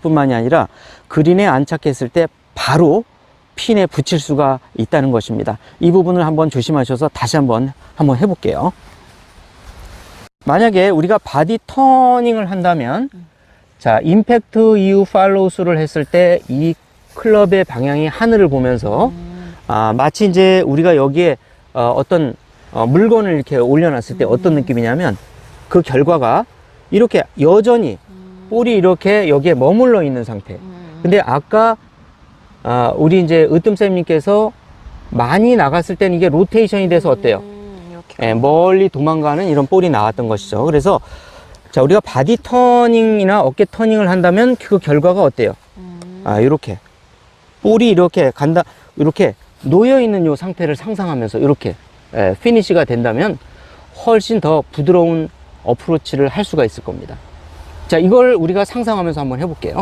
뿐만이 아니라 그린에 안착했을 때 바로 핀에 붙일 수가 있다는 것입니다. 이 부분을 한번 조심하셔서 다시 한번 한번 해볼게요. 만약에 우리가 바디 터닝을 한다면 자 임팩트 이후 팔로우스를 했을 때 이 클럽의 방향이 하늘을 보면서 아, 마치 이제 우리가 여기에 어, 어떤 어, 물건을 이렇게 올려놨을 때 어떤 느낌이냐면 그 결과가 이렇게 여전히 볼이 이렇게 여기에 머물러 있는 상태. 근데 아까 아, 우리 이제 으뜸쌤님께서 많이 나갔을 때는 이게 로테이션이 돼서 어때요? 음, 이렇게. 예, 멀리 도망가는 이런 볼이 나왔던 것이죠. 그래서 자 우리가 바디 터닝이나 어깨 터닝을 한다면 그 결과가 어때요? 음. 아 이렇게 볼이 이렇게 간다 이렇게 놓여 있는 요 상태를 상상하면서 이렇게 예, 피니시가 된다면 훨씬 더 부드러운 어프로치를 할 수가 있을 겁니다. 자 이걸 우리가 상상하면서 한번 해볼게요.